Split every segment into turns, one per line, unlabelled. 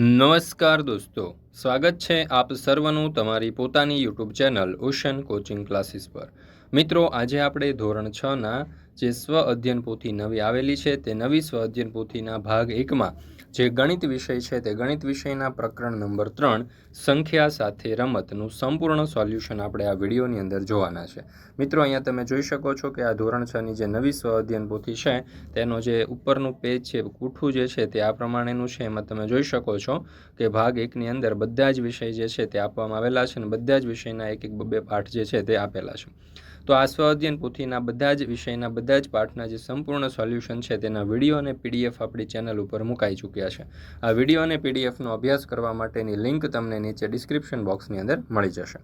નમસ્કાર દોસ્તો, સ્વાગત છે આપ સર્વનું તમારી પોતાની YouTube channel ocean coaching classes પર. મિત્રો, આજે આપણે ધોરણ છ ના જે સ્વ અધ્યયન પોથી નવી આવેલી છે, તે નવી સ્વ અધ્યયન પોથીના ભાગ એકમાં જે ગણિત વિષય છે તે ગણિત વિષયના પ્રકરણ નંબર ત્રણ, સંખ્યા સાથે રમતનું સંપૂર્ણ સોલ્યુશન આપણે આ વિડીયોની અંદર જોવાના છે. મિત્રો, અહીંયા તમે જોઈ શકો છો કે આ ધોરણ છની જે નવી સ્વ અધ્યયન પોથી છે, તેનો જે ઉપરનું પેજ છે, કૂઠું જે છે તે આ પ્રમાણેનું છે. એમાં તમે જોઈ શકો છો કે ભાગ એકની અંદર બધા જ વિષય જે છે તે આપવામાં આવેલા છે અને બધા જ વિષયના એક એક બે પાઠ જે છે તે આપેલા છે. તો આ સ્વ અધ્યયન પોથીના બધા જ વિષયના બધા જ પાઠના જે સંપૂર્ણ સોલ્યુશન છે તેના વીડિયો અને પીડીએફ આપણી ચેનલ ઉપર મુકાઈ ચૂક્યા છે. આ વીડિયો અને પીડીએફનો અભ્યાસ કરવા માટેની લિંક તમને નીચે ડિસ્ક્રિપ્શન બોક્સની અંદર મળી જશે.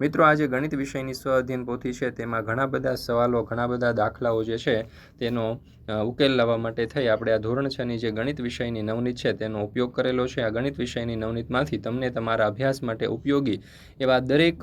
મિત્રો, આ જે ગણિત વિષયની સ્વ અધ્યયન પોથી છે તેમાં ઘણા બધા સવાલો, ઘણા બધા દાખલાઓ જે છે તેનો ઉકેલ લાવવા માટે થઈ. આપણે આ ધોરણ છની જે ગણિત વિષયની નવનીત છે તેનો ઉપયોગ કરેલો છે. આ ગણિત વિષયની નવનીતમાંથી તમને તમારા અભ્યાસ માટે ઉપયોગી એવા દરેક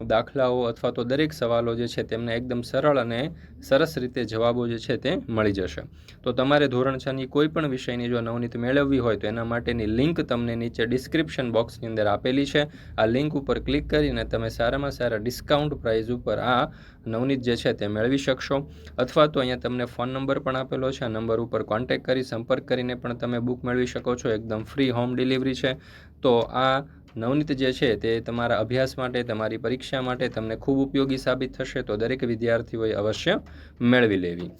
દાખલાઓ અથવા તો દરેક સવાલો જે છે તેમને એકદમ સરળ અને સરસ રીતે જવાબો જે છે તે મળી જશે. તો તમારે ધોરણ છની કોઈ પણ વિષયની જો નવનીત મેળવવી હોય તો એના માટેની લિંક તમને નીચે ડિસ્ક્રિપ્શન બોક્સની અંદર આપેલી છે. આ લિંક ઉપર ક્લિક કરીને તમે સારામાં સારા ડિસ્કાઉન્ટ પ્રાઇઝ ઉપર આ નવનીત જે છે તે મેળવી શકશો. અથવા તો અહીંયા તમને ફોન નંબર પણ આપેલો છે. આ નંબર ઉપર કોન્ટેક્ટ કરી સંપર્ક કરીને પણ તમે બુક મેળવી શકો છો. એકદમ ફ્રી હોમ ડિલિવરી છે. તો આ નવનીત જે છે તે તમારા અભ્યાસ માટે, તમારી પરીક્ષા માટે તમને ખૂબ ઉપયોગી સાબિત થશે તો દરેક વિદ્યાર્થીઓએ અવશ્ય મેળવી લેવી.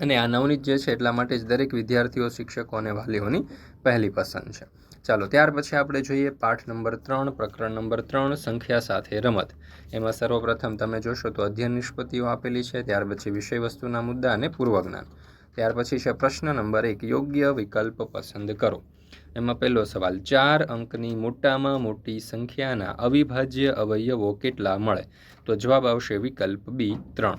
અને આ નવનીત જે છે એટલા માટે જ દરેક વિદ્યાર્થીઓ, શિક્ષકો અને વાલીઓની પહેલી પસંદ છે. ચાલો, ત્યાર પછી આપણે જોઈએ પાઠ નંબર ત્રણ, પ્રકરણ નંબર ત્રણ, સંખ્યા સાથે રમત. એમાં સર્વપ્રથમ તમે જોશો તો અધ્યયન નિષ્પત્તિઓ આપેલી છે, ત્યાર પછી વિષય વસ્તુના મુદ્દા અને પૂર્વજ્ઞાન. ત્યાર પછી છે પ્રશ્ન નંબર એક, યોગ્ય વિકલ્પ પસંદ કરો. એમાં પહેલો સવાલ, ચાર અંકની મોટામાં મોટી સંખ્યાના અવિભાજ્ય અવયવો કેટલા મળે? તો જવાબ આવશે વિકલ્પ બી, ત્રણ.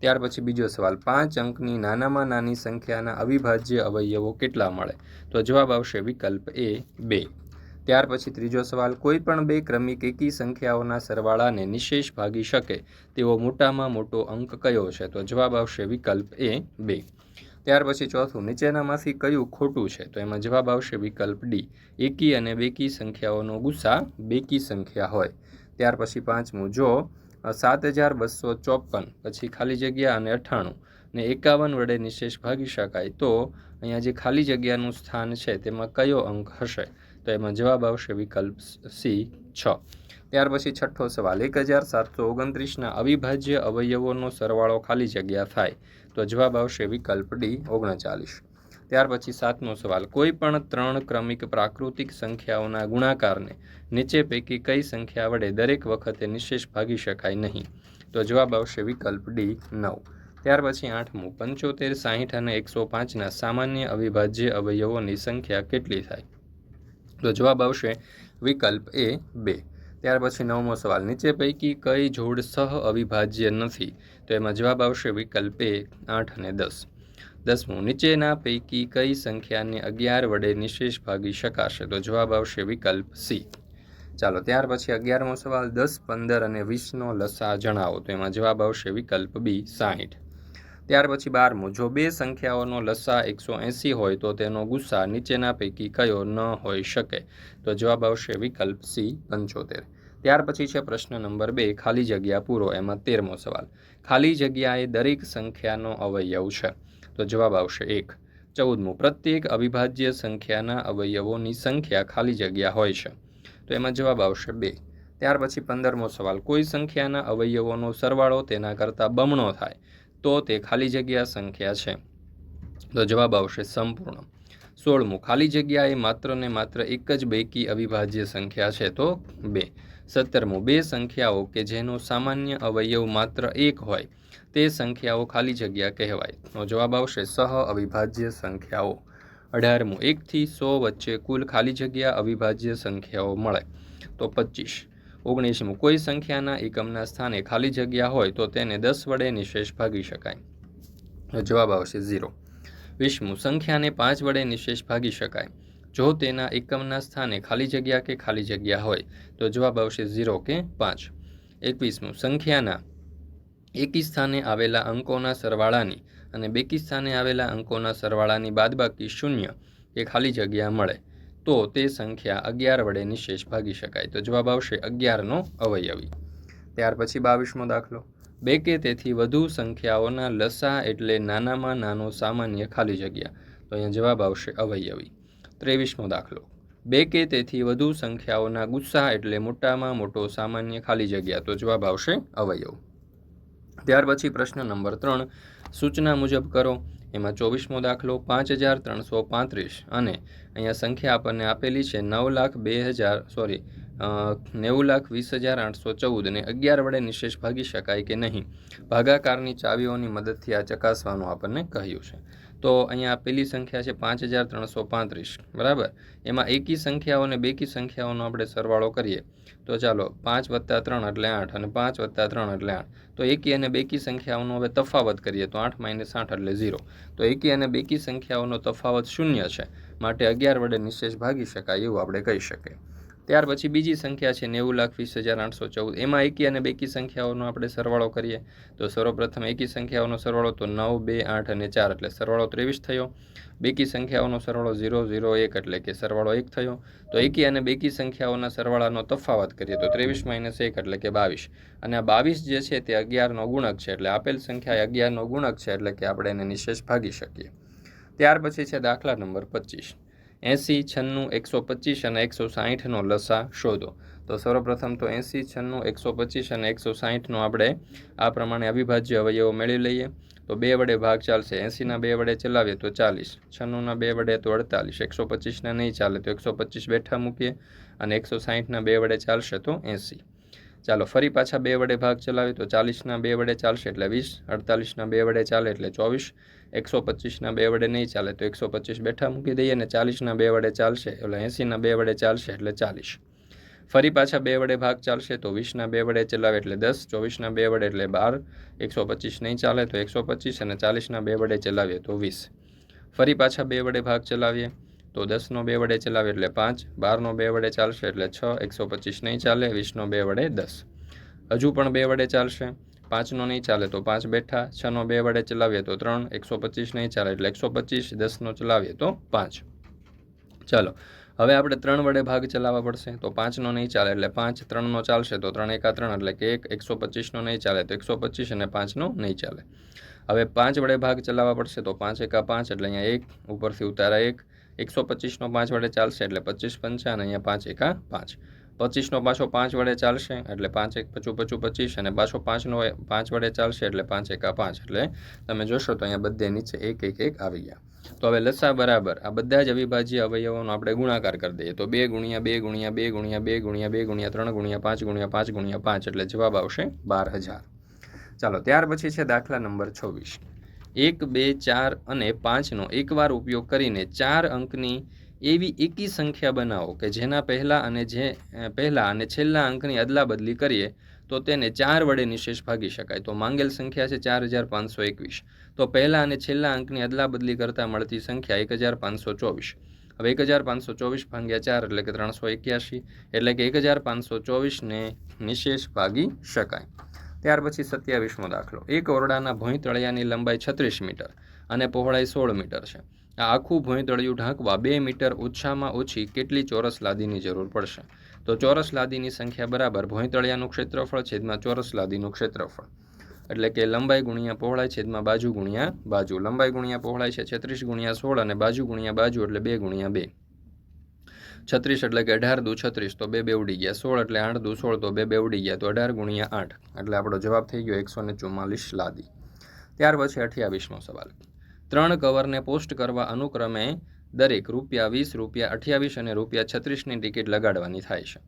ત્યાર પછી બીજો સવાલ, પાંચ અંકની નાનામાં નાની સંખ્યાના અવિભાજ્ય અવયવો કેટલા મળે? તો જવાબ આવશે વિકલ્પ એ, બે. ત્યાર પછી ત્રીજો સવાલ કોઈ પણ બે ક્રમિક એકી સંખ્યાઓના સરવાળાને નિશેષ ભાગી શકે તેવો મોટામાં મોટો અંક કયો છે? તો જવાબ આવશે વિકલ્પ એ, બે. ત્યાર પછી ચોથું, નીચેનામાંથી કયું ખોટું છે? તો એમાં જવાબ આવશે વિકલ્પ ડી. એકી અને બેકી સંખ્યાઓનો ગુસ્સા બેકી સંખ્યા હોય. ત્યાર પછી પાંચમું, જો સાત હજાર બસો ચોપન પછી ખાલી જગ્યા અને અઠ્ઠાણું ને એકાવન વડે નિશેષ ભાગી શકાય, તો અહીંયા જે ખાલી જગ્યાનું સ્થાન છે તેમાં કયો અંક હશે? તો એમાં જવાબ આવશે વિકલ્પ સી, છ. ત્યાર પછી છઠ્ઠો સવાલ, એક હજાર સાતસો ઓગણત્રીસના અવિભાજ્ય અવયવોનો સરવાળો ખાલી જગ્યા થાય. તો જવાબ આવશે વિકલ્પ ડી, ઓગણચાલીસ. ત્યાર પછી સાતમો સવાલ, કોઈ પણ ત્રણ ક્રમિક પ્રાકૃતિક સંખ્યાઓના ગુણાકારને નીચે પૈકી કઈ સંખ્યા વડે દરેક વખતે નિશેષ ભાગી શકાય નહીં? તો જવાબ આવશે વિકલ્પ ડી, નવ. ત્યાર પછી આઠમું, પંચોતેર, સાહીઠ અને એકસો પાંચના સામાન્ય અવિભાજ્ય અવયવોની સંખ્યા કેટલી થાય? તો જવાબ આવશે વિકલ્પ એ, બે. ત્યાર પછી નવમો સવાલ, નીચે પૈકી કઈ જોડ સહ અવિભાજ્ય નથી? તો એમાં જવાબ આવશે વિકલ્પ એ, આઠ અને દસ. દસમું, નીચેના પૈકી કઈ સંખ્યાને અગિયાર વડે નિશેષ ભાગી શકાશે? તો જવાબ આવશે વિકલ્પ સી. ચાલો, ત્યાર પછી અગિયારમો સવાલ, દસ, પંદર અને વીસનો લસા જણાવો. તો એમાં જવાબ આવશે વિકલ્પ બી, સાહીઠ. ત્યાર પછી બારમું, જો બે સંખ્યાઓનો લસા એકસો એંસી હોય, તો તેનો ગુસ્સા નીચેના પૈકી કયો ન હોઈ શકે? તો જવાબ આવશે વિકલ્પ સી, પંચોતેર. ત્યાર પછી છે પ્રશ્ન નંબર બે, ખાલી જગ્યા પૂરો, એમાં તેરમો સવાલ. ખાલી જગ્યાએ દરેક સંખ્યાનો અવયવ છે? તો જવાબ આવશે એક. ચૌદમું, પ્રત્યેક અવિભાજ્ય સંખ્યાના અવયવોની સંખ્યા ખાલી જગ્યા હોય છે? તો એમાં જવાબ આવશે બે. ત્યાર પછી પંદરમો સવાલ, કોઈ સંખ્યાના અવયવોનો સરવાળો તેના કરતાં બમણો થાય? તો તે ખાલી જગ્યા સંખ્યા છે. તો જવાબ આવશે સંપૂર્ણ. સોળમું. ખાલી જગ્યા એ માત્ર ને માત્ર એક જ બેકી અવિભાજ્ય સંખ્યા છે તો બે. સત્તરમું, બે સંખ્યાઓ કે જેનો સામાન્ય અવયવ માત્ર એક હોય, તે સંખ્યાઓ ખાલી જગ્યા કહેવાય. જવાબ આવશે સહ અવિભાજ્ય સંખ્યાઓ. અઢારમું, એકથી સો વચ્ચે કુલ ખાલી જગ્યા અવિભાજ્ય સંખ્યાઓ મળે. તો પચીસ ઓગણીસમું, કોઈ સંખ્યાના એકમના સ્થાને ખાલી જગ્યા હોય તો તેને દસ વડે નિશેષ ભાગી શકાય. જવાબ આવશે ઝીરો. વીસમું સંખ્યાને પાંચ વડે નિશેષ ભાગી શકાય. જો તેના એકમના સ્થાને ખાલી જગ્યા કે ખાલી જગ્યા હોય, તો જવાબ આવશે ઝીરો કે પાંચ. એકવીસમું સંખ્યાના એકી સ્થાને આવેલા અંકોના સરવાળાની અને બેકી સ્થાને આવેલા અંકોના સરવાળાની બાદબાકી શૂન્ય એ ખાલી જગ્યા મળે, તો તે સંખ્યા અગિયાર વડે નિશેષ ભાગી શકાય. તો જવાબ આવશે અગિયારનો અવયવી. ત્યાર પછી બાવીસમો દાખલો. બે કે તેથી વધુ સંખ્યાઓના લસા એટલે નાનામાં નાનો સામાન્ય ખાલી જગ્યા. તો અહીંયા જવાબ આવશે અવયવી. ત્રેવીસમો દાખલો. બે કે તેથી વધુ સંખ્યાઓના ગુસ્સા એટલે મોટામાં મોટો સામાન્ય ખાલી જગ્યા. તો જવાબ આવશે અવયવ. ત્યાર પછી પ્રશ્ન નંબર ત્રણ. સૂચના મુજબ કરો. એમાં ચોવીસમો દાખલો પાંચ હજાર ત્રણસો પાંત્રીસ અને અહીંયા સંખ્યા આપણને આપેલી છે નવ લાખ બે હજાર સોરી નેવું લાખ વીસ હજાર આઠસો ચૌદ અને અગિયાર વડે નિશેષ ભાગી શકાય કે નહીં. ભાગાકારની ચાવીઓની મદદથી આ ચકાસવાનું આપણને કહ્યું છે. તો અહીંયા પેલી સંખ્યા છે પાંચ હજાર ત્રણસો પાંત્રીસ. બરાબર? એમાં એકી સંખ્યાઓ અને બેકી સંખ્યાઓનો આપણે સરવાળો કરીએ. તો ચાલો, પાંચ વત્તા ત્રણ એટલે આઠ અને પાંચ વત્તા ત્રણ એટલે આઠ. તો એકી અને બેકી સંખ્યાઓનો હવે તફાવત કરીએ તો આઠ માઇનસ આઠ એટલે ઝીરો. તો એકી અને બેકી સંખ્યાઓનો તફાવત શૂન્ય છે. માટે અગિયાર વડે નિશેષ ભાગી શકાય એવું આપણે કહી શકીએ. ત્યાર પછી બીજી સંખ્યા છે નેવું લાખ વીસ હજાર આઠસો ચૌદ. એમાં એકી અને બેકી સંખ્યાઓનો આપણે સરવાળો કરીએ તો સર્વપ્રથમ એકી સંખ્યાઓનો સરવાળો તો નવ, બે, આઠ અને ચાર એટલે સરવાળો ત્રેવીસ થયો. બેકી સંખ્યાઓનો સરવાળો ઝીરો ઝીરો, એક એટલે કે સરવાળો એક થયો. તો એકી અને બેકી સંખ્યાઓના સરવાળાનો તફાવત કરીએ તો ત્રેવીસ માઇનસ એક એટલે કે બાવીસ. અને આ બાવીસ જે છે તે અગિયારનો ગુણક છે એટલે આપેલ સંખ્યા એ અગિયારનો ગુણક છે એટલે કે આપણે એને નિશેષ ભાગી શકીએ. ત્યાર પછી છે દાખલા નંબર પચીસ. એંસી, છન્નું, એકસો પચીસ અને એકસો સાહીઠનો લસા શોધો. તો સર્વપ્રથમ તો એંસી, છન્નું, એકસો પચીસ અને એકસો સાહીઠનો આપણે આ પ્રમાણે અવિભાજ્ય અવયવો મેળવી લઈએ. તો બે વડે ભાગ ચાલશે. એંસીના બે વડે ચલાવીએ તો ચાલીસ. છન્નુંના બે વડે તો અડતાલીસ. એકસો પચીસના નહીં ચાલે તો એકસો પચીસ બેઠા મૂકીએ. અને એકસો સાહીઠના બે વડે ચાલશે તો એંસી. ચાલો ફરી પાછા બે વડે ભાગ ચલાવીએ તો ચાલીસના બે વડે ચાલશે એટલે વીસ અડતાલીસના બે વડે ચાલે એટલે ચોવીસ એકસો પચીસના બે વડે નહીં ચાલે તો એકસો પચીસ બેઠા મૂકી દઈએ અને ચાલીસના બે વડે ચાલશે એટલે એંસીના બે વડે ચાલશે એટલે ચાલીસ ફરી પાછા બે વડે ભાગ ચાલશે તો વીસના બે વડે ચલાવે એટલે દસ ચોવીસના બે વડે એટલે બાર એકસો પચીસ નહીં ચાલે તો એકસો પચીસ અને ચાલીસના બે વડે ચલાવીએ તો વીસ ફરી પાછા બે વડે ભાગ ચલાવીએ તો દસનો બે વડે ચલાવે એટલે પાંચ બારનો બે વડે ચાલશે એટલે છ એકસો પચીસ નહીં ચાલે વીસનો બે વડે દસ હજુ પણ બે વડે ચાલશે પાંચનો નહીં ચાલે તો પાંચ બેઠા છનો બે વડે ચલાવીએ તો ત્રણ એકસો પચીસ નહીં ચાલે એટલે એકસો પચીસ દસનો ચલાવીએ તો પાંચ ચાલો હવે આપણે ત્રણ વડે ભાગ ચલાવવા પડશે તો પાંચનો નહીં ચાલે એટલે પાંચ ત્રણનો ચાલશે તો ત્રણ એકા ત્રણ એટલે કે એક એકસો પચીસનો નહીં ચાલે તો એકસો પચીસ અને પાંચનો નહીં ચાલે હવે પાંચ વડે ભાગ ચલાવવા પડશે તો પાંચ એકા પાંચ એટલે અહીંયા એક ઉપરથી ઉતારા એક એકસો પચીસનો પાંચ વડે ચાલશે એટલે પચીસ પંચા અને અહીંયા પાંચ એકા પાંચ. પચીસનો પાછો પાંચ વડે ચાલશે એટલે પાંચ એક, પચું પચું, પચીસ અને પાછો પાંચનો પાંચ વડે ચાલશે એટલે પાંચ એકા પાંચ. એટલે તમે જોશો તો અહીંયા બધે નીચે એક એક એક આવી ગયા. તો હવે લસા બરાબર, આ બધા જ અવિભાજ્ય અવયવોનો આપણે ગુણાકાર કરી દઈએ. તો બે ગુણ્યા બે ગુણ્યા બે ગુણ્યા બે ગુણ્યા બે ગુણ્યા ત્રણ ગુણ્યા પાંચ ગુણ્યા પાંચ ગુણ્યા પાંચ એટલે જવાબ આવશે બાર હજાર. ચાલો, ત્યાર પછી છે દાખલા નંબર છવ્વીસ. એક, બે, ચાર અને પાંચનો એકવાર ઉપયોગ કરીને ચાર અંકની એવી એકી સંખ્યા બનાવો કે જેના પહેલાં અને જે પહેલાં અને છેલ્લા અંકની અદલા બદલી કરીએ તો તેને ચાર વડે નિશેષ ભાગી શકાય. તો માંગેલ સંખ્યા છે ચાર હજાર પાંચસો એકવીસ. તો પહેલાં અને છેલ્લા અંકની અદલા બદલી કરતાં મળતી સંખ્યા એક હજાર પાંચસો ચોવીસ. હવે એક હજાર પાંચસો ચોવીસ ભાગ્યા ચાર એટલે કે ત્રણસો એક્યાસી એટલે કે એક હજાર પાંચસો ચોવીસને નિશેષ ભાગી શકાય. ત્યાર પછી સત્યાવીસમો દાખલો. એક ઓરડાના ભોંય તળિયાની લંબાઈ છત્રીસ મીટર અને પહોળાઈ સોળ મીટર છે. આ આખું ભોંય તળિયું ઢાંકવા બે મીટર ઓછામાં ઓછી કેટલી ચોરસ લાદીની જરૂર પડશે? તો ચોરસ લાદીની સંખ્યા બરાબર ભોંય તળિયાનું ક્ષેત્રફળ છેદમાં ચોરસ લાદીનું ક્ષેત્રફળ. એટલે કે લંબાઈ ગુણ્યા પહોળાઈ છેદમાં બાજુ ગુણ્યા બાજુ. લંબાઈ ગુણ્યા પહોળાઈ છે છત્રીસ ગુણ્યા સોળ અને બાજુ ગુણ્યા બાજુ એટલે બે ગુણ્યા બે. છત્રીસ એટલે કે અઢાર દુ છત્રીસ તો બે બે ઉડી ગયા. સોળ એટલે આઠ દુ સોળ તો બે બે ઉડી ગયા તો અઢાર ગુણ્યા આઠ. એટલે આપણો જવાબ થઈ ગયો એકસો ને ચુમ્માલીસ લાદી. ત્યાર પછી અઠ્યાવીસમો સવાલ. ત્રણ કવરને પોસ્ટ કરવા અનુક્રમે દરેક રૂપિયા વીસ, રૂપિયા અઠ્યાવીસ અને રૂપિયા છત્રીસની ટિકિટ લગાડવાની થાય છે.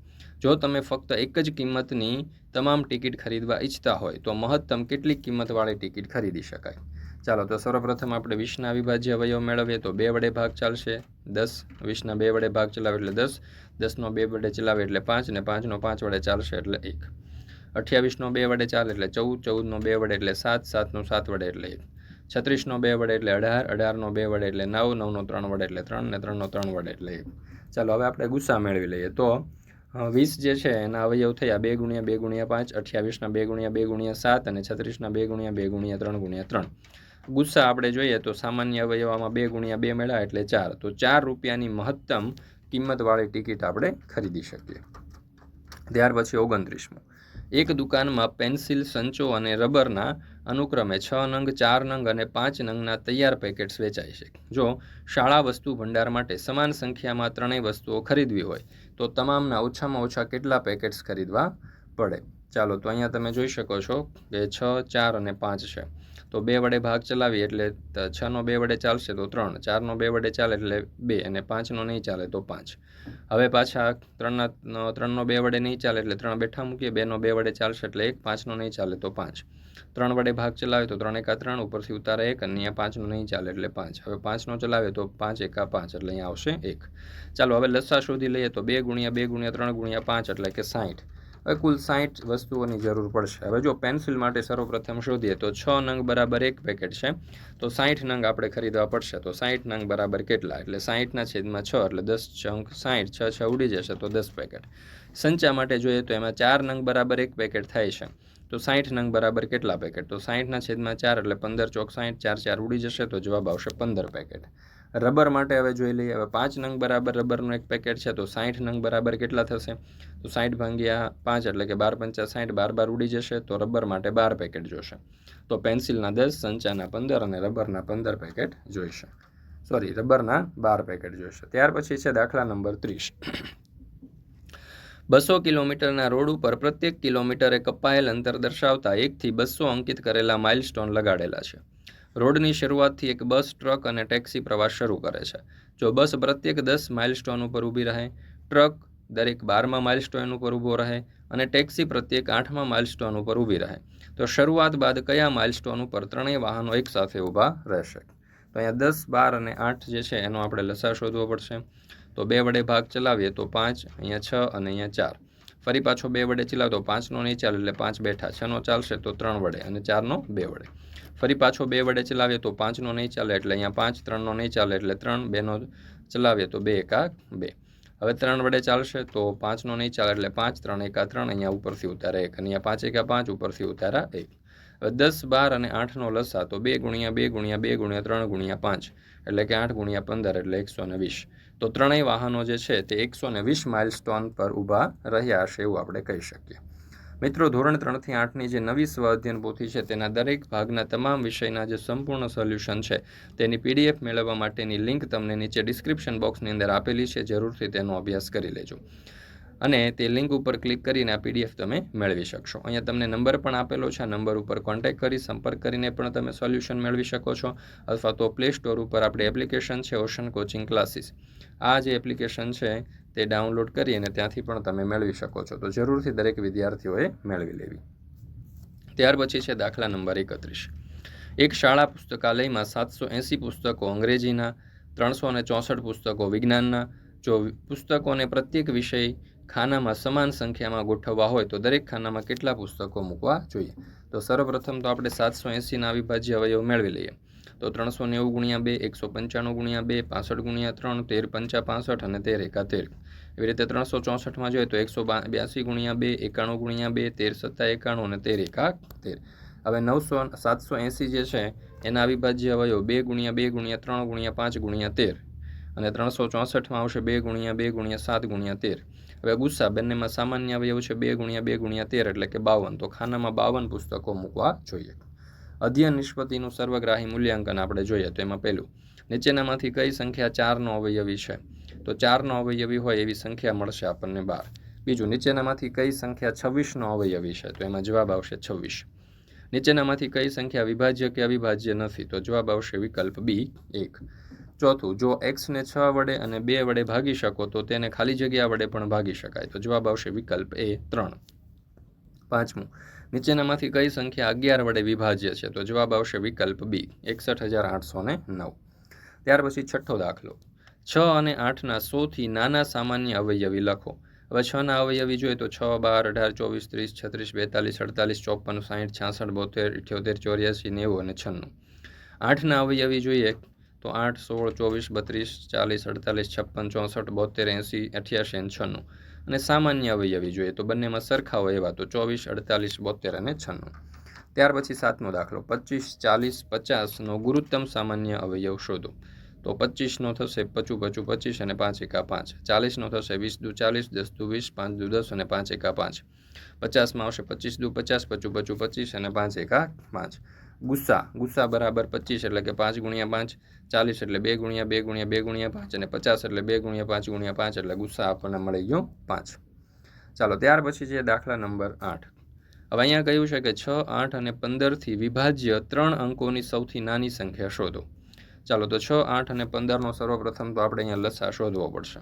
જો તમે ફક્ત એક જ કિંમતની તમામ ટિકિટ ખરીદવા ઈચ્છતા હોય તો મહત્તમ કેટલી કિંમતવાળી ટિકિટ ખરીદી શકાય. ચાલો, તો સર્વપ્રથમ આપણે વીસના અવિભાજ્ય અવયવ મેળવીએ, તો બે વડે ભાગ ચાલશે, દસ વીસના બે વડે ભાગ ચલાવે એટલે દસ, દસનો બે વડે ચલાવે એટલે પાંચ ને પાંચનો પાંચ વડે ચાલશે એટલે એક. અઠ્યાવીસનો બે વડે ચાલે એટલે ચૌદ, ચૌદનો બે વડે એટલે સાત, સાતનો સાત વડે એટલે એક. છત્રીસનો બે વડે એટલે અઢાર, અઢારનો બે વડે એટલે નવ, નવનો ત્રણ વડે એટલે ત્રણ, ને ત્રણનો ત્રણ વડે એટલે એક. ચાલો, હવે આપણે ગુસ્સા મેળવી લઈએ, તો વીસ જે છે, એના અવયવ થયા બે ગુણ્યા બે ગુણ્યા પાંચ, અઠ્યાવીસના બે ગુણ્યા બે ગુણ્યા સાત, અને છત્રીસના બે ગુણ્યા બે ગુણ્યા ત્રણ ગુણ્યા ત્રણ. ગુસ્સા આપણે જોઈએ તો સામાન્ય અવયવમાં બે ગુણ્યા બે મેળા એટલે ચાર. તો ચાર રૂપિયાની મહત્તમ કિંમતવાળી ટિકિટ આપણે ખરીદી શકીએ. ત્યાર પછી ઓગણત્રીસમું. એક દુકાનમાં પેન્સિલ, સંચો અને રબરના અનુક્રમે છ નંગ, ચાર નંગ અને પાંચ નંગના તૈયાર પેકેટ્સ વેચાય છે. જો શાળા વસ્તુ ભંડાર માટે સમાન સંખ્યામાં ત્રણેય વસ્તુઓ ખરીદવી હોય, તો તમામના ઓછામાં ઓછા કેટલા પેકેટ્સ ખરીદવા પડે? ચાલો, તો અહીંયા તમે જોઈ શકો છો કે છ, ચાર અને પાંચ છે. તો બે વડે ભાગ ચલાવીએ એટલે છનો બે વડે ચાલશે તો ત્રણ ચારનો બે વડે ચાલે એટલે બે અને પાંચનો નહીં ચાલે તો પાંચ. હવે પાછા ત્રણના ત્રણનો બે વડે નહીં ચાલે એટલે ત્રણ બેઠા મૂકીએ બેનો બે વડે ચાલશે એટલે એક પાંચનો નહીં ચાલે તો પાંચ. ત્રણ વડે ભાગ ચલાવે તો ત્રણ એકા ત્રણ, ઉપરથી ઉતારે એક અને અહીંયા પાંચનો નહીં ચાલે એટલે પાંચ. હવે પાંચનો ચલાવે તો પાંચ એકા પાંચ એટલે અહીંયા આવશે એક. ચાલો હવે લસ્સા શોધી લઈએ તો બે ગુણ્યા બે ગુણ્યા ત્રણ ગુણ્યા પાંચ એટલે કે સાઠ હવે કુલ સાઠ વસ્તુઓની જરૂર પડશે. હવે જો પેન્સિલ માટે સર્વપ્રથમ શોધીએ તો છ નંગ બરાબર એક પેકેટ છે. તો સાઠ નંગ આપણે ખરીદવા પડશે. તો સાઠ નંગ બરાબર કેટલા? એટલે સાઠના છેદમાં છ, એટલે દસ ચંક સાઠ છ છ ઉડી જશે તો દસ પેકેટ. સંચા માટે જોઈએ તો એમાં ચાર નંગ બરાબર એક પેકેટ થાય છે. તો સાઠ નંગ બરાબર કેટલા પેકેટ? તો સાઠના છેદમાં ચાર, એટલે પંદર ચોક સાઠ ચાર ચાર ઉડી જશે તો જવાબ આવશે પંદર પેકેટ. રબર માટે હવે જોઈ લઈએ. હવે પાંચ નંગ બરાબર રબરનું એક પેકેટ છે, તો સાઠ નંગ બરાબર કેટલા થશે? તો સાઠ ભાંગ્યા પાંચ, એટલે કે બાર પંચા સાઠ બાર બાર ઉડી જશે, તો રબર માટે બાર પેકેટ જોશે. તો પેન્સિલના દસ, સંચાના પંદર અને રબરના પંદર પેકેટ જોઈશે. સોરી રબરના બાર પેકેટ જોઈશે. ત્યાર પછી છે દાખલા નંબર ત્રીસ. બસો કિલોમીટરના રોડ ઉપર પ્રત્યેક કિલોમીટરે કપાયેલ અંતર દર્શાવતા એકથી બસો અંકિત કરેલા માઇલસ્ટોન લગાડેલા છે. રોડની શરૂઆતથી એક બસ, ટ્રક અને ટેક્સી પ્રવાસ શરૂ કરે છે. જો બસ પ્રત્યેક દસ માઇલસ્ટોન ઉપર ઊભી રહે, ટ્રક દરેક બારમાં માઇલસ્ટોન ઉપર ઊભો રહે અને ટેક્સી પ્રત્યેક આઠમા માઇલસ્ટોન ઉપર ઊભી રહે. તો શરૂઆત બાદ કયા માઇલસ્ટોન ઉપર ત્રણેય વાહનો એકસાથે ઊભા રહેશે? તો અહીંયા દસ, બાર અને આઠ જે છે, એનો આપણે લસા શોધવો પડશે. તો બે વડે ભાગ ચલાવીએ તો પાંચ, અહીંયા છ અને અહીંયા ચાર. ફરી પાછો બે વડે ચલાવ તો પાંચનો નહીં ચાલે એટલે પાંચ બેઠા છનો ચાલશે તો ત્રણ વડે અને ચારનો બે વડે. ફરી પાછો બે વડે ચલાવીએ તો પાંચનો નહીં ચાલે એટલે અહીંયા પાંચ, ત્રણનો નહીં ચાલે એટલે ત્રણ, બેનો ચલાવીએ તો બે, એકા બે. હવે ત્રણ વડે ચાલશે તો પાંચનો નહીં ચાલે એટલે પાંચ, ત્રણ, એકા ત્રણ અહીંયા ઉપરથી ઉતારે એક. અહીંયા પાંચ, એકા પાંચ ઉપરથી ઉતારા એક. હવે દસ, બાર અને આઠનો લસા તો બે ગુણ્યા બે ગુણ્યા બે ગુણ્યા ત્રણ ગુણ્યા પાંચ એટલે કે આઠ ગુણ્યા પંદર એટલે એકસો ને વીસ. તો ત્રણેય વાહનો જે છે તે એકસો ને વીસ માઇલસ્ટોન પર ઊભા રહ્યા હશે એવું આપણે કહી શકીએ. મિત્રો, ધોરણ ત્રણથી આઠની જે નવી સ્વ અધ્યયન પોથી છે, તેના દરેક ભાગના તમામ વિષયના જે સંપૂર્ણ સોલ્યુશન છે, તેની પીડીએફ મેળવવા માટેની લિંક તમને નીચે ડિસ્ક્રિપ્શન બોક્સની અંદર આપેલી છે, જરૂરથી તેનો અભ્યાસ કરી લેજો. અને તે લિંક ઉપર ક્લિક કરીને આ પીડીએફ તમે મેળવી શકશો. અહીંયા તમને નંબર પણ આપેલો છે, આ નંબર ઉપર કોન્ટેક્ટ કરી, સંપર્ક કરીને પણ તમે સોલ્યુશન મેળવી શકો છો, અથવા તો પ્લે સ્ટોર ઉપર આપણી એપ્લિકેશન છે, ઓશન કોચિંગ ક્લાસીસ. આ જે એપ્લિકેશન છે તે ડાઉનલોડ કરી અને ત્યાંથી પણ તમે મેળવી શકો છો. તો જરૂરથી દરેક વિદ્યાર્થીઓએ મેળવી લેવી. ત્યાર પછી છે દાખલા નંબર એકત્રીસ. એક શાળા પુસ્તકાલયમાં સાતસો એંસી પુસ્તકો અંગ્રેજીના, ત્રણસો અને ચોસઠ પુસ્તકો વિજ્ઞાનના. જો પુસ્તકોને પ્રત્યેક વિષય ખાનામાં સમાન સંખ્યામાં ગોઠવવા હોય તો દરેક ખાનામાં કેટલા પુસ્તકો મૂકવા જોઈએ? તો સર્વપ્રથમ તો આપણે સાતસો એંસીના અવિભાજ્ય અવયવ મેળવી લઈએ. તો ત્રણસો નેવું ગુણ્યા બે, એકસો પંચાણું ગુણ્યા બે, પાસઠ ગુણ્યા ત્રણ, તેર પંચા પાસઠ અને તેર એકા તેર એવી રીતે ત્રણસો ચોસઠમાં જોઈએ તો એકસો બ્યાસી ગુણ્યા બે, એકાણું ગુણ્યા બે, તેર સત્તા એકાણું અને તેર એકા તેર હવે નવસો સાતસો એંસી જે છે, એના અવિભાજ્ય અવયવ બે ગુણ્યા બે ગુણ્યા ત્રણ ગુણ્યા પાંચ ગુણ્યા તેર. અને ત્રણસો ચોસઠમાં આવશે બે ગુણ્યા બે ગુણ્યા સાત ગુણ્યા તેર. હવે ગુસ્સા બંનેમાં સામાન્ય અવયવ છે બે ગુણ્યા બે ગુણ્યા તેર એટલે કે બાવન. તો ખાનામાં બાવન પુસ્તકો મૂકવા જોઈએ. અધ્યયન નિષ્પત્તિનું સર્વગ્રાહી મૂલ્યાંકન આપણે જોઈએ તો એમાં પહેલું, નીચેનામાંથી કઈ સંખ્યા ચારનો અવયવી છે? તો ચારનો અવયવી હોય એવી સંખ્યા મળશે આપણને બાર. બીજું, નીચેનામાંથી કઈ સંખ્યા છવ્વીસનો અવયવી છે? તો એમાં જવાબ આવશે છવ્વીસ. નીચેનામાંથી કઈ સંખ્યા વિભાજ્ય કે અવિભાજ્ય નથી? તો જવાબ આવશે વિકલ્પ બી એક. ચોથું, જો એક્સને છ વડે અને બે વડે ભાગી શકો, તો તેને ખાલી જગ્યા વડે પણ ભાગી શકાય. તો જવાબ આવશે વિકલ્પ એ ત્રણ. પાંચમું નીચેનામાંથી કઈ સંખ્યા અગિયાર વડે વિભાજ્ય છે? તો જવાબ આવશે વિકલ્પ બી, એકસઠ હજાર આઠસો ને નવ. ત્યાર પછી છઠ્ઠો દાખલો. છ અને આઠના સોથી નાના સામાન્ય અવયવી લખો. હવે છના અવયવી જોઈએ તો છ, બાર, અઢાર, ચોવીસ, ત્રીસ, છત્રીસ, બેતાલીસ, અડતાલીસ ચોપન સાહીઠ, છાસઠ, બોતેર, ઇઠ્યોતેર, ચોર્યાસી, નેવું અને છન્નું. આઠના અવયવી જોઈએ તો આઠ, સોળ, ચોવીસ, બત્રીસ, ચાલીસ, અડતાલીસ, છપ્પન, ચોસઠ, બોતેર, એંસી, અઠ્યાસી, અને છન્નું. અને સામાન્ય અવયવી જોઈએ. તો બંનેમાં સરખા હોય એવા તો ચોવીસ, અડતાલીસ બોતેર અને છન્નું. ત્યાર પછી સાતમો દાખલો. પચીસ, ચાલીસ, પચાસનો ગુરુત્તમ સામાન્ય અવયવ શોધો. તો પચીસનો થશે પચું પચું, પચીસ અને પાંચ એકા પાંચ. ચાલીસનો થશે વીસ દુ ચાલીસ, દસ દુ વીસ, પાંચ દુ દસ અને પાંચ એકા પાંચ. પચાસમાં આવશે પચીસ દુ પચાસ, પચું પચું, પચીસ અને પાંચ એકા પાંચ. ગુસ્સા ગુસ્સા બરાબર પચીસ એટલે કે પાંચ ગુણ્યા પાંચ, ચાલીસ એટલે બે ગુણ્યા બે ગુણ્યા બે ગુણ્યા પાંચ અને પચાસ એટલે બે ગુણ્યા પાંચ ગુણ્યા પાંચ એટલે ગુસ્સા આપણને મળી ગયો પાંચ. ચાલો, ત્યાર પછી છે દાખલા નંબર આઠ. હવે અહીંયા કહ્યું છે કે છ, આઠ અને પંદરથી વિભાજ્ય ત્રણ અંકોની સૌથી નાની સંખ્યા શોધો. ચાલો, તો છ, આઠ અને પંદરનો સર્વપ્રથમ તો આપણે અહીંયા લસા શોધવો પડશે.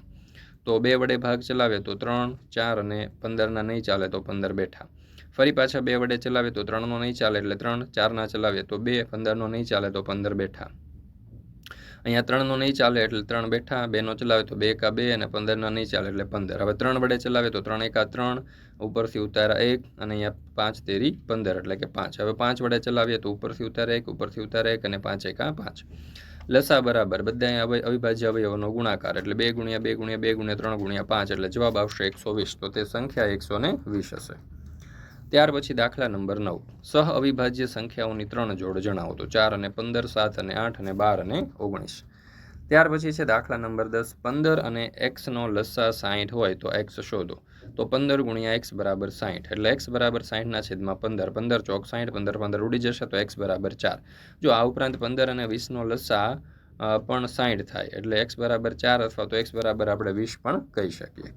તો બે વડે ભાગ ચલાવે તો ત્રણ, ચાર અને પંદરના નહીં ચાલે તો પંદર બેઠા. ફરી પાછા બે વડે ચલાવે તો ત્રણનો નહીં ચાલે એટલે ત્રણ ચારના ચલાવીએ તો બે, પંદરનો નહીં ચાલે તો પંદર બેઠા. અહીંયા ત્રણનો નહીં ચાલે એટલે ત્રણ બેઠા, બેનો ચલાવે તો બે એકા બે અને પંદરના નહીં ચાલે એટલે પંદર. હવે ત્રણ વડે ચલાવે તો ત્રણ એકા ત્રણ, ઉપરથી ઉતારા એક અને અહીંયા પાંચ તેરી પંદર એટલે કે પાંચ. હવે પાંચ વડે ચલાવીએ તો ઉપરથી ઉતારા એક, ઉપરથી ઉતારા એક અને પાંચ એકા પાંચ. લસા બરાબર, બધા અવિભાજ્ય અવયવોનો ગુણાકાર એટલે બે ગુણ્યા બે ગુણ્યા બે ગુણ્યા ત્રણ ગુણ્યા પાંચ એટલે જવાબ આવશે એકસો વીસ. તો તે સંખ્યા એકસો ને વીસ હશે. ત્યાર પછી દાખલા નંબર નવ. સહ અવિભાજ્ય સંખ્યાઓની ત્રણ જોડ જણાવો તો ચાર અને પંદર, સાત અને આઠ અને બાર અને ઓગણીસ. ત્યાર પછી છે દાખલા નંબર દસ, પંદર અને એક્સનો લસ્સા સાહીઠ હોય તો એક્સ શોધો. તો પંદર ગુણ્યા એક્સ બરાબર સાહીઠ એટલે એક્સ બરાબર સાહીઠના છેદમાં પંદર. પંદર ચોક સાહીઠ પંદર પંદર ઉડી જશે તો એક્સ બરાબર ચાર. જો આ ઉપરાંત પંદર અને વીસનો લસ્સા પણ સાહીઠ થાય. એટલે એક્સ બરાબર ચાર અથવા તો એક્સ બરાબર આપણે વીસ પણ કહી શકીએ.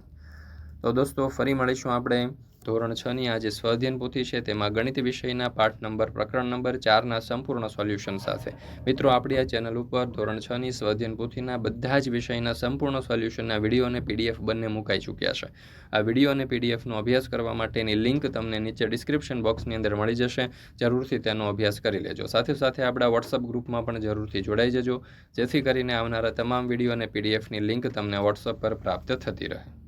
તો દોસ્તો, ફરી મળીશું આપણે ધોરણ છની આ જે સ્વાધ્યન પોથી છે. તેમાં ગણિત વિષયના પાઠ નંબર, પ્રકરણ નંબર ચારના સંપૂર્ણ સોલ્યુશન સાથે. મિત્રો, આપણી આ ચેનલ ઉપર ધોરણ છની સ્વાધ્યન પોથીના બધા જ વિષયના સંપૂર્ણ સોલ્યુશનના વીડિયો અને પીડીએફ બંને મુકાઈ ચૂક્યા છે. આ વીડિયો અને પીડીએફનો અભ્યાસ કરવા માટેની લિંક તમને નીચે ડિસ્ક્રિપ્શન બોક્સની અંદર મળી જશે. જરૂરથી તેનો અભ્યાસ કરી લેજો. સાથે સાથે આપણા વોટ્સઅપ ગ્રુપમાં પણ જરૂરથી જોડાઈ જજો. જેથી કરીને આવનારા તમામ વીડિયો અને પીડીએફની લિંક તમને વોટ્સઅપ પર પ્રાપ્ત થતી રહે.